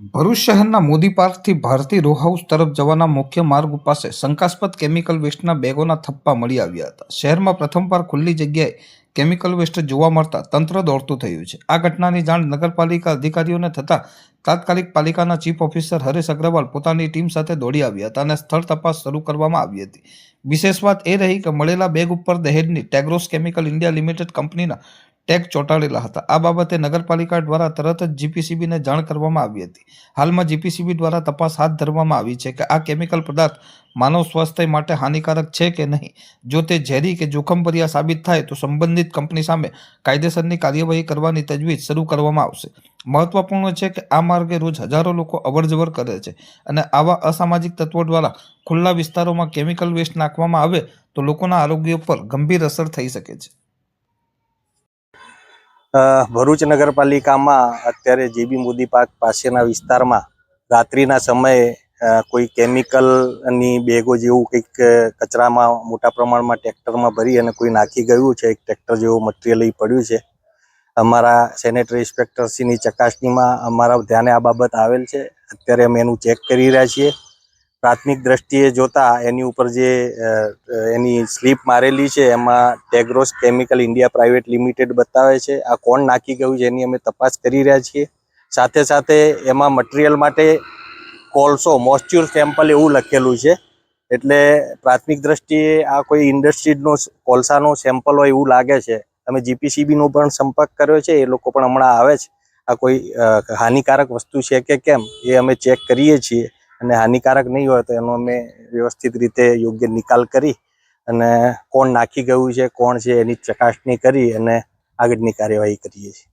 ભરૂચ શહેરના મોદી પાર્કથી Bharati row house તરફ જવાના મુખ્ય માર્ગ પાસે શંકાસ્પદ કેમિકલ વેસ્ટના બેગોના થપ્પા મળી આવ્યા હતા. શહેરમાં પ્રથમવાર ખુલ્લી જગ્યાએ કેમિકલ વેસ્ટ જોવા મળતા તંત્ર દોડતું થયું છે. આ ઘટનાની જાણ નગરપાલિકા અધિકારીઓને થતાં તાત્કાલિક પાલિકાના ચીફ ઓફિસર હરેશ અગ્રવાલ પોતાની ટીમ સાથે દોડી આવ્યા હતા અને સ્થળ તપાસ શરૂ કરવામાં આવી હતી. વિશેષ વાત એ રહી કે મળેલા બેગ ઉપર દહેજની ટેગ્રોસ કેમિકલ ઇન્ડિયા લિમિટેડ કંપનીના ટેગ ચોંટાડેલા હતા. આ બાબતે નગરપાલિકા દ્વારા તરત જ જીપીસીબીને જાણ કરવામાં આવી હતી. હાલમાં જીપીસીબી દ્વારા તપાસ હાથ ધરવામાં આવી છે કે આ કેમિકલ પદાર્થ માનવ સ્વાસ્થ્ય માટે હાનિકારક છે કે નહીં? જો તે ઝેરી કે જોખમભર્યા સાબિત થાય, તો સંબંધિત કંપની સામે કાયદેસરની કાર્યવાહી કરવાની તજવીજ શરૂ કરવામાં આવશે. મહત્વપૂર્ણ છે કે આ માર્ગે રોજ હજારો લોકો અવરજવર કરે છે અને આવા અસામાજિક તત્વો દ્વારા ખુલ્લા વિસ્તારોમાં કેમિકલ વેસ્ટ નાખવામાં આવે, તો લોકોના આરોગ્ય પર ગંભીર અસર થઈ શકે છે. ભરૂચ નગરપાલિકામાં અત્યારે જેબી મોદી પાર્ક પાસેના વિસ્તારમાં રાત્રિના સમયે કોઈ કેમિકલની બેગો જેવું કંઈક કચરામાં મોટા પ્રમાણમાં ટ્રેક્ટરમાં ભરી અને કોઈ નાખી ગયું છે, એક ટ્રેક્ટર જેવું મટીરિયલ પડ્યું છે. અમારા સેનેટરી ઇન્સ્પેક્ટરશ્રીની ચકાસણીમાં અમારા ધ્યાને આ બાબત આવેલ છે. અત્યારે અમે એનું ચેક કરી રહ્યા છીએ. પ્રાથમિક દ્રષ્ટિએ જોતા એની ઉપર જે એની સ્લીપ મારેલી છે, એમાં Tagros chemical India private limited બતાવે છે. આ કોણ નાખી ગયું છે એની અમે તપાસ કરી રહ્યા છીએ. સાથે સાથે એમાં મટીરિયલ માટે કોલસો, મોસ્ચ્યુર સેમ્પલ એવું લખેલું છે. એટલે પ્રાથમિક દ્રષ્ટિએ આ કોઈ ઇન્ડસ્ટ્રીનો કોલસાનો સેમ્પલ હોય એવું લાગે છે. અમે જીપીસીબીનો પણ સંપર્ક કર્યો છે, એ લોકો પણ હમણાં આવે છે. આ કોઈ હાનિકારક વસ્તુ છે કે કેમ, એ અમે ચેક કરીએ છીએ. અને હાનિકારક નહીં હોય તો એનો અમે વ્યવસ્થિત રીતે યોગ્ય નિકાલ કરી અને કોણ નાખી ગયું છે, કોણ છે એની ચકાસણી કરી અને આગળની કાર્યવાહી કરીએ છીએ.